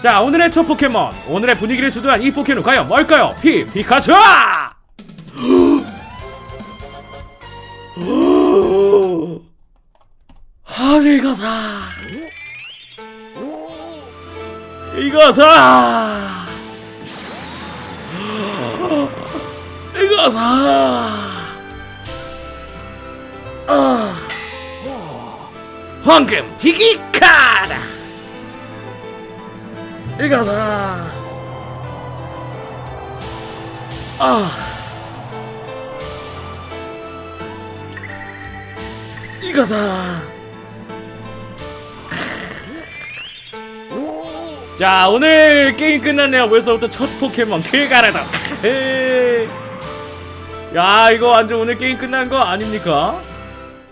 자 오늘의 첫 포켓몬. 오늘의 분위기를 주도한 이 포켓몬 과연 뭘까요? 피 피카츄! 하리가사! 이거사! 이거사! 아! 황금 희귀 카라 이거다 아. 이거사. 자 오늘 게임 끝났네요. 벌써부터 첫 포켓몬 킬가라다. 야 이거 완전 오늘 게임 끝난 거 아닙니까?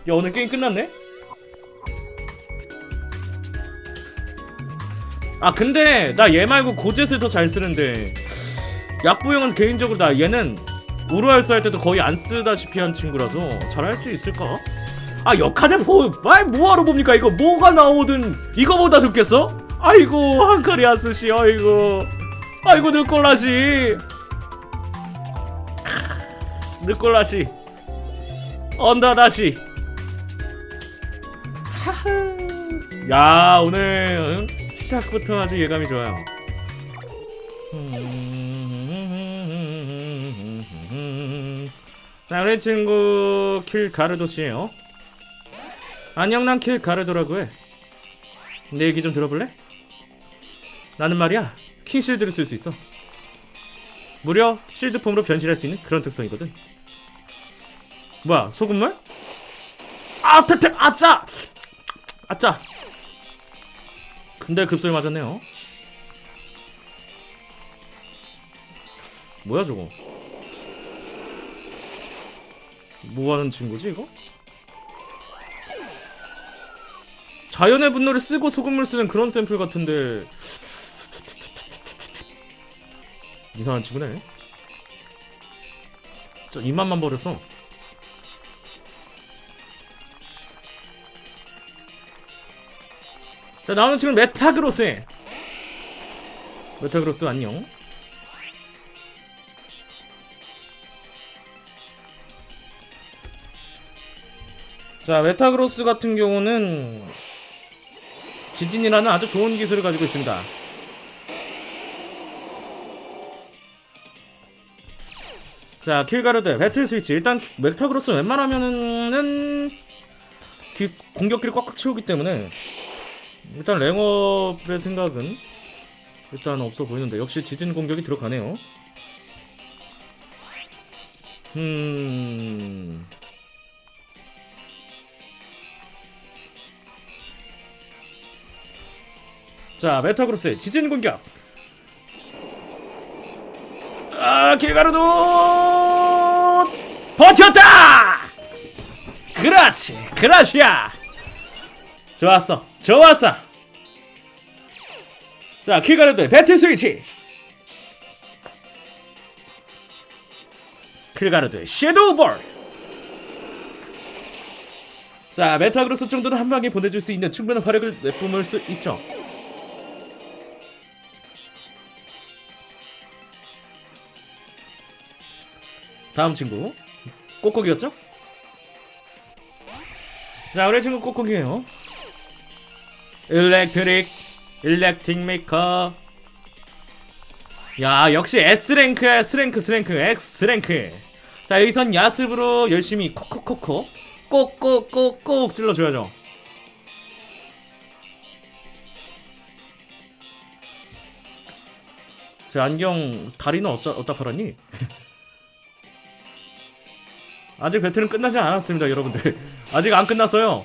야 오늘 게임 끝났네? 아 근데 나 얘 말고 고젯을 더 잘 쓰는데 약부형은 개인적으로 나 얘는 오르알스 할 때도 거의 안 쓰다시피 한 친구라서 잘 할 수 있을까? 아 역하대 보말 뭐하러 봅니까 이거 뭐가 나오든 이거보다 좋겠어? 아이고 한카리아스씨 아이고 아이고 느꼴라시 느꼴라시 언다다시 하하. 야 오늘 응? 시작부터 아주 예감이 좋아요. 자 우리 친구 킬 가르도 씨예요. 안녕 난 킬 가르도라고 해 내 얘기 좀 들어볼래? 나는 말이야 킹실드를 쓸 수 있어. 무려 실드 폼으로 변신할 수 있는 그런 특성이거든. 뭐야 소금물? 아 태태 아짜! 아짜 근데 급소리 맞았네요. 뭐야 저거? 뭐하는 친구지 이거? 자연의 분노를 쓰고 소금물 쓰는 그런 샘플 같은데. 이상한 친구네. 저 입맛만 버렸어 자 나오는 친구는 메타그로스. 메타그로스 안녕. 자 메타그로스 같은 경우는 지진이라는 아주 좋은 기술을 가지고 있습니다. 자 킬가르드 배틀 스위치. 일단 메타그로스 웬만하면은 기, 공격기를 꽉꽉 채우기 때문에 일단 랭업의 생각은 일단 없어 보이는데 역시 지진 공격이 들어가네요. 음... 자 메타그로스의 지진 공격. 아 길가루도 버텼다! 그렇지 그라시야 좋았어. 좋았어. 자 킬가루도의 배틀 스위치. 킬가루도의 섀도우 볼 자 메타그로스 정도는 한 방에 보내줄 수 있는 충분한 화력을 내뿜을 수 있죠. 다음 친구. 꼬꼬기였죠? 자 우리 친구 꼬꼬기예요 일렉트릭 일렉틱 메이커. 야 역시 S랭크야 S랭크 S랭크 X랭크. 자 여기선 야습으로 열심히 콕콕콕콕 꼭꼭꼭꼭 찔러줘야죠. 제 안경 다리는 어쩌, 어디다 팔았니? 아직 배틀은 끝나지 않았습니다 여러분들. 아직 안 끝났어요.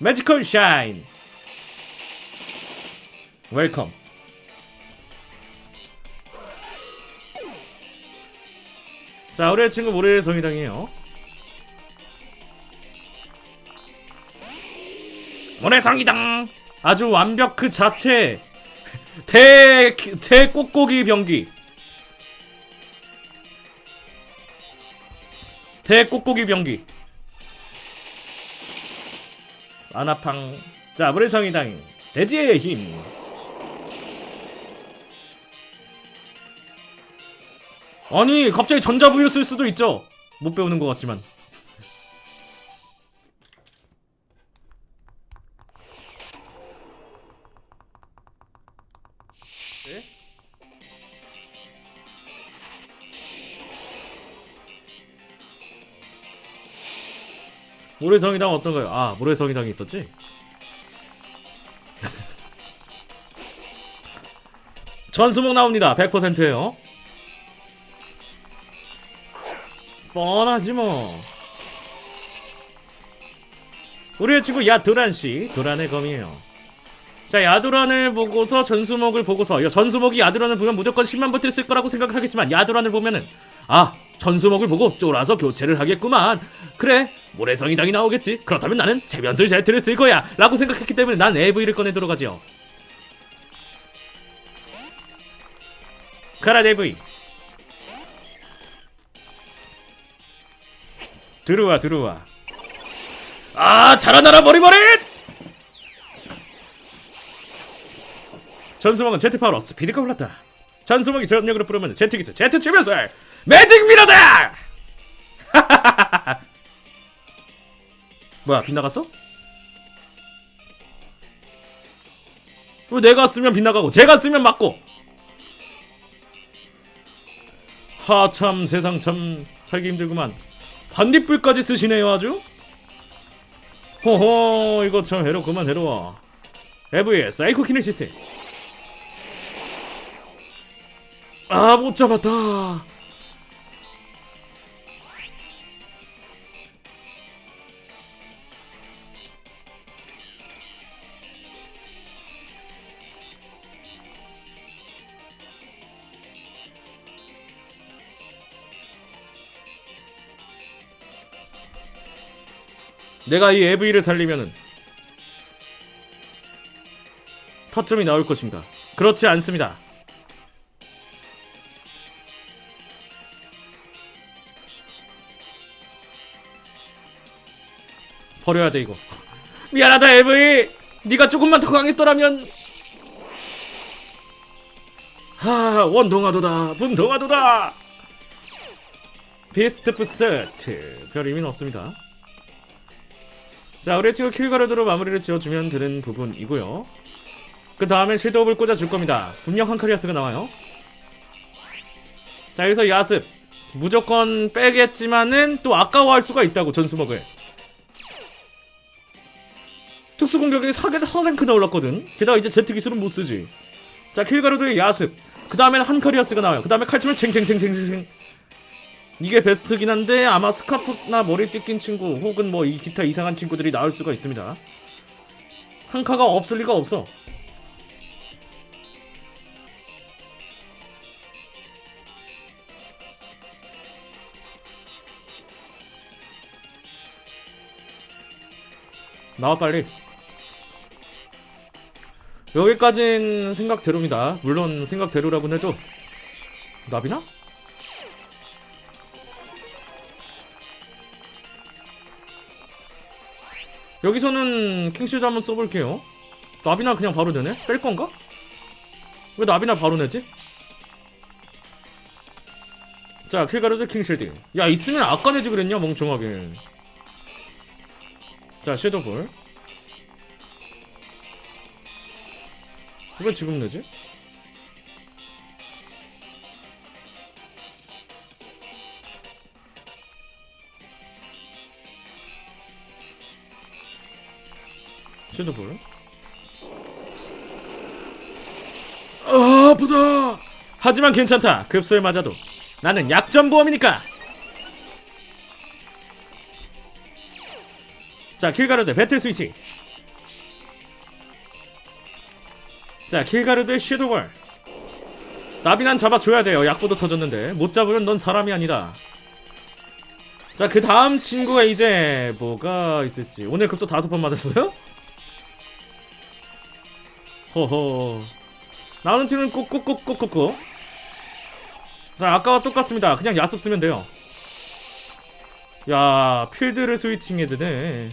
매지컬 샤인 웰컴. 자 우리의 친구 모래의 성의당이에요. 모래성이당. 아주 완벽 그 자체 대 대꽃고기 병기. 대꽃고기 병기. 아나팡. 자 모래성이당. 돼지의 힘 아니 갑자기 전자부유 쓸 수도 있죠 못 배우는 것 같지만 네? 모래성이당 어떤가요? 아 모래성이당이 있었지? 전수목 나옵니다 100%예요 뻔하지 뭐. 우리의 친구 야도란씨 도란의 검이에요. 자 야도란을 보고서 전수목을 보고서 야, 전수목이 야도란을 보면 무조건 10만 버티를 쓸 거라고 생각을 하겠지만 야도란을 보면은 아 전수목을 보고 쫄아서 교체를 하겠구만. 그래 모래성이당이 나오겠지. 그렇다면 나는 재변술 제트를 쓸 거야. 라고 생각했기 때문에 난 AV를 꺼내도록 하지요. 가라 AV 들어와 들어와. 아 자라나라 머리머리! 전수먹은 제트 파워로 스피드가 올랐다. 전수먹이 전력으로 부르면 제트 기술 제트 치면서 매직 미러다! 뭐야 빗나갔어? 왜 내가 쓰면 빗나가고 제가 쓰면 맞고? 하참 세상 참 살기 힘들구만 반딧불까지 쓰시네요 아주? 호호 이거 참 해롭구만 해로워 에브의 사이코 키네시스. 아 못 잡았다 내가 이 AV를 살리면은 타점이 나올 것인가? 그렇지 않습니다. 버려야 돼 이거. 미안하다 AV. 네가 조금만 더 강했더라면. 하 원동화도다 분동화도다. 비스트 부스트 별 의미는 없습니다. 자, 친구 킬가르드로 마무리를 지어주면 되는 부분이고요. 그 다음엔 섀도우를 꽂아줄 겁니다. 분명 한 카리아스가 나와요. 자, 여기서 야습. 무조건 빼겠지만은 또 아까워할 수가 있다고 전수먹을. 특수 공격이 4개 4랭크나 올랐거든. 게다가 이제 제트 기술은 못 쓰지. 자, 킬가르드의 야습. 그 다음에는 한 카리아스가 나와요. 그 다음에 칼춤을 챙챙챙챙챙. 이게 베스트긴 한데 아마 스카프나 머리 뜯긴 친구 혹은 뭐 이 기타 이상한 친구들이 나올 수가 있습니다. 한카가 없을 리가 없어. 나와 빨리. 여기까진 생각대로입니다. 물론 생각대로라고는 해도 나비나? 여기서는 킹실드 한번 써볼게요. 나비나 그냥 바로 되네? 뺄 건가? 왜 나비나 바로 내지? 자, 킬가르드 킹실드. 야, 있으면 아까 내지 그랬냐, 멍청하게. 자, 섀도볼. 왜 지금 내지? 섀도볼. 아, 아프다. 하지만 괜찮다. 급소에 맞아도 나는 약점 보험이니까. 자, 킬가르드 배틀 스위치. 자, 킬가르드의 섀도볼. 나비난 잡아줘야 돼요. 약보도 터졌는데 못 잡으면 넌 사람이 아니다. 자, 그 다음 친구가 이제 뭐가 있을지. 오늘 급소 다섯 번 맞았어요? 허허. 나오는 친구는 꼭꼭꼭꼭꼭꼭. 자, 아까와 똑같습니다. 그냥 야습 쓰면 돼요. 야, 필드를 스위칭해 되네.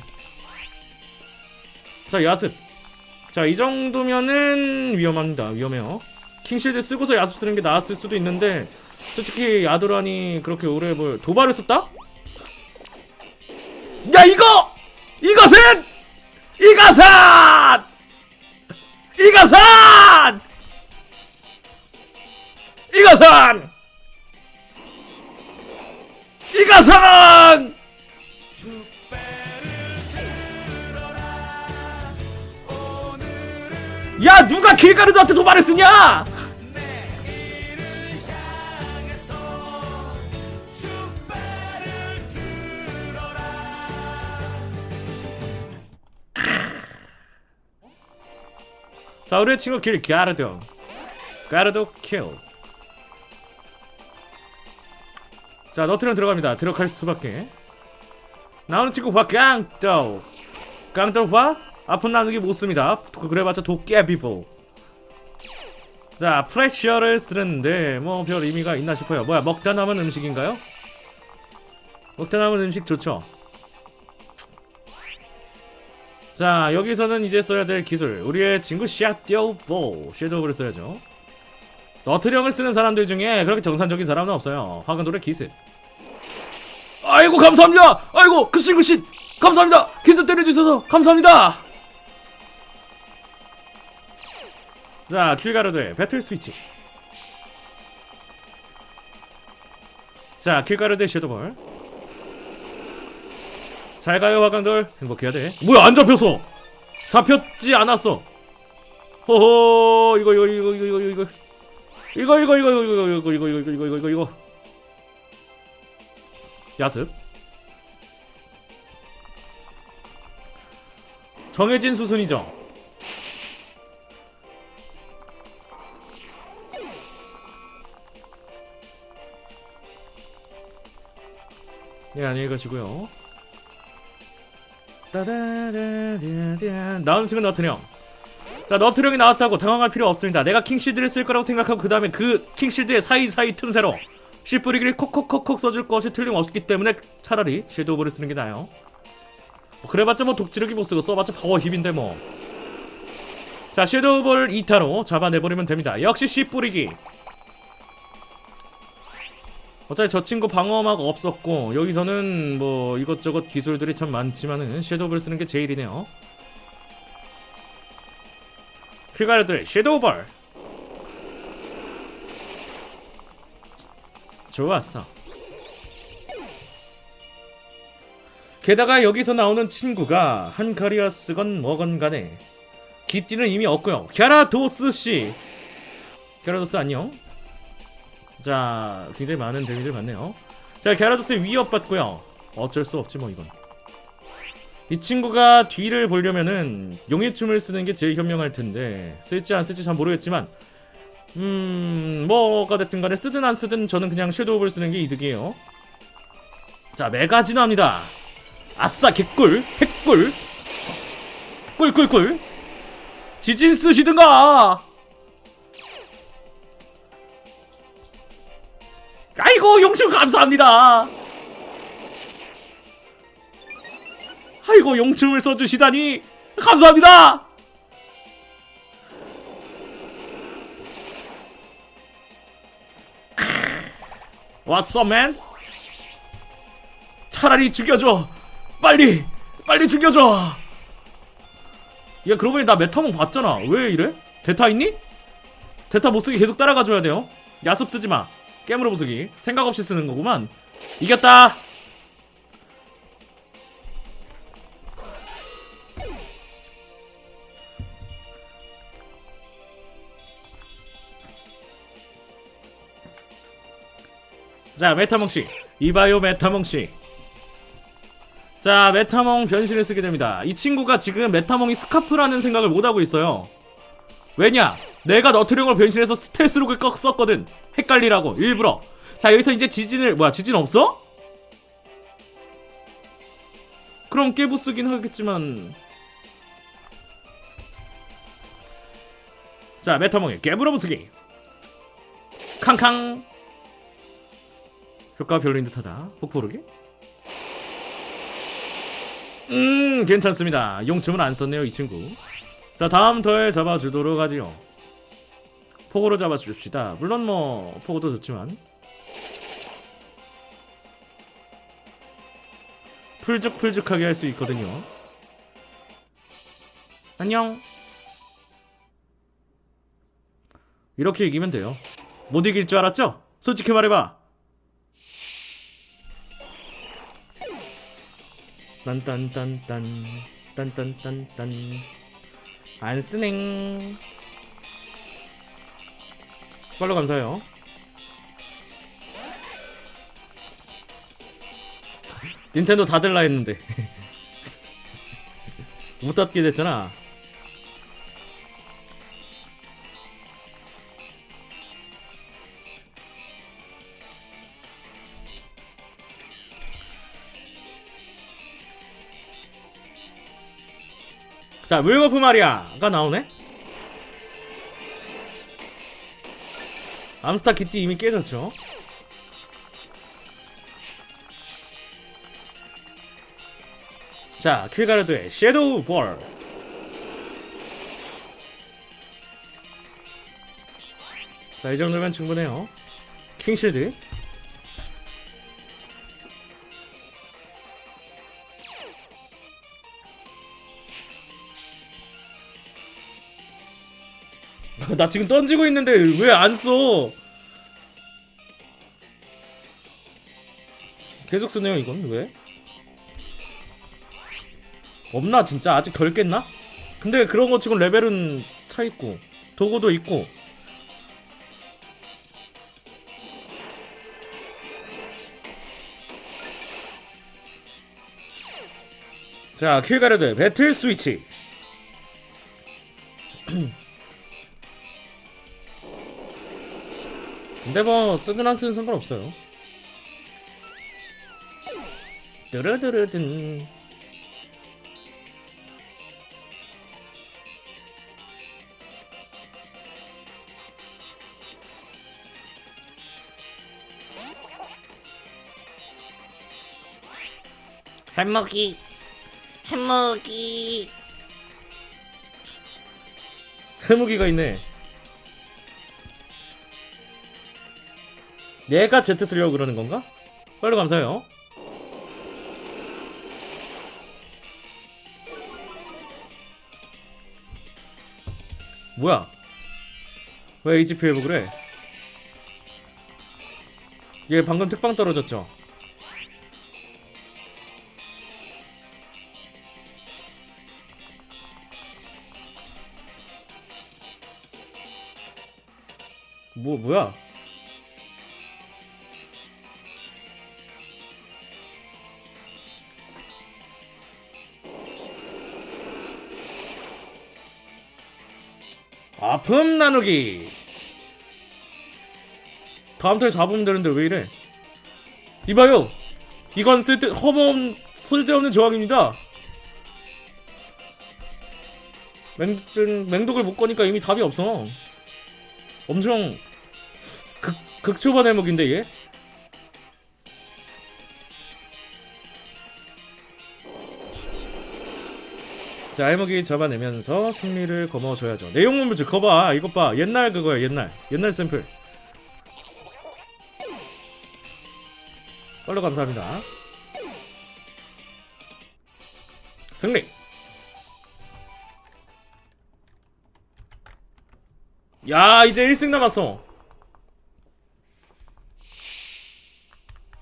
자, 야습. 자, 이 정도면은 위험합니다. 위험해요. 킹실드 쓰고서 야습 쓰는 게 나았을 수도 있는데 솔직히 야도란이 그렇게 오래 뭐 도발을 썼다? 야 이거! 이것은! 이것은! 이것은! 이것은! 이것은! 야 누가 길가르즈한테 도발을 쓰냐? 자 우리의 친구 길 가르도 가르도 킬. 자 너트랑 들어갑니다. 들어갈 수밖에. 나오는 친구 봐 깡도 깡도 봐 아픈 나누기 못 씁니다. 그래봤자 도깨비보. 자 프레셔를 쓰는데 뭐 별 의미가 있나 싶어요. 뭐야 먹다 남은 음식인가요? 먹다 남은 음식 좋죠. 자 여기서는 이제 써야 될 기술. 우리의 친구 샤도보 섀도우를 써야죠. 너트령을 쓰는 사람들 중에 그렇게 정상적인 사람은 없어요. 화강돌의 기습. 아이고 감사합니다! 아이고 그 글씨글씨! 감사합니다! 기습 때려주셔서 감사합니다! 자 킬가르드의 배틀 스위치. 자 킬가르드의 섀도볼 잘 가요 화강돌 행복해야 돼 뭐야 안 잡혔어 잡혔지 않았어 호호 이거 이거 이거 이거 이거 이거 이거 이거 이거 이거 이거 이거 이거 이거 이거 이거 이거 이거 야습 정해진 수순이죠 예 안녕히 가시고요 따다다다다 다음 친구 너트령 자 너트령이 나왔다고 당황할 필요 없습니다 내가 킹실드를 쓸 거라고 생각하고 그 다음에 그 킹실드의 사이사이 틈새로 씨 뿌리기를 콕콕콕콕 써줄 것이 틀림없기 때문에 차라리 섀도우볼을 쓰는 게 나아요 뭐 그래봤자 뭐 독지력이 못 쓰고 써봤자 파워 힙인데 뭐자 섀도우볼 2타로 잡아내버리면 됩니다 역시 씨 뿌리기 어차피 저 친구 방어막 없었고 여기서는 뭐 이것저것 기술들이 참 많지만은 섀도우볼 쓰는 게 제일이네요. 퀴가르들 섀도우볼 좋았어. 게다가 여기서 나오는 친구가 한카리아스건 뭐건 간에 기띠는 이미 없고요. 갸라도스 씨, 갸라도스 안녕. 자, 굉장히 많은 데미지를 받네요. 자, 갸라도스의 위협 받고요. 어쩔 수 없지 뭐 이건. 이 친구가 뒤를 보려면은 용의 춤을 쓰는 게 제일 현명할 텐데 쓸지 안 쓸지 잘 모르겠지만 음 뭐가 됐든 간에 쓰든 안 쓰든 저는 그냥 섀도우볼 쓰는 게 이득이에요. 자, 메가 진화합니다. 아싸 개꿀, 핵꿀, 꿀꿀꿀. 지진 쓰시든가. 아이고 용춤 감사합니다. 아이고 용춤을 써주시다니 감사합니다. 왔어 맨? 차라리 죽여줘. 빨리 빨리 죽여줘. 야 그러고 보니 나 메타몽 봤잖아. 왜 이래? 대타 있니? 대타 못쓰게 계속 따라가줘야 돼요. 야습 쓰지 마. 깨물어 부수기. 생각 없이 쓰는 거구만. 이겼다! 자 메타몽씨. 이바요 메타몽씨. 자 메타몽 변신을 쓰게 됩니다. 이 친구가 지금 메타몽이 스카프라는 생각을 못하고 있어요. 왜냐 내가 너트령을 변신해서 스텔스록을 꺾 썼거든. 헷갈리라고 일부러. 자 여기서 이제 지진을 뭐야 지진 없어? 그럼 깨부 쓰긴 하겠지만. 자 메타몽의 깨부러 부수기. 캉캉. 효과 별로인 듯하다. 폭포르기? 음 괜찮습니다. 용춤은 안 썼네요 이 친구. 자 다음 터에 잡아주도록 하지요 포고로 잡아줍시다. 물론 뭐 포고도 좋지만 풀죽풀죽하게 할 수 있거든요. 안녕. 이렇게 이기면 돼요. 못 이길 줄 알았죠? 솔직히 말해봐. 딴딴딴딴 딴딴딴딴 안 쓰냉 빨로 감사해요. 닌텐도 다 들라 했는데. 못 닫게 됐잖아. 자 물거프 마리아가 나오네 암스타 키티 이미 깨졌죠 자 킬가르드의 섀도우 볼 자, 이 정도면 충분해요. 킹실드. 나 지금 던지고 있는데 왜 안 써? 계속 쓰네요, 이건 왜? 없나 진짜 아직 덜 깼나? 근데 그런 거 치곤 레벨은 차 있고 도구도 있고 자 킬가르드 배틀 스위치 근데 뭐 쓰든 안 쓰든 상관없어요. 드르드르든. 햄먹기 햄먹기 해무기가 있네 얘가 Z 쓰려고 그러는 건가? 빨리 감사해요 뭐야 왜 HP 회복을 해? 얘 방금 특방 떨어졌죠? 뭐 뭐야? 아픔 나누기. 다음 턴에 잡으면 되는데 왜 이래? 이봐요. 이건 쓸데 허범 쓸데없는 조항입니다. 맹, 맹독을 못 거니까 이미 답이 없어. 엄청 극, 극초반 해먹인데 얘? 자 해먹이 잡아내면서 승리를 거머줘야죠. 내용물질 거봐. 이것 봐. 옛날 그거야 옛날. 옛날 샘플. 빨로 감사합니다. 승리! 야 이제 1승 남았어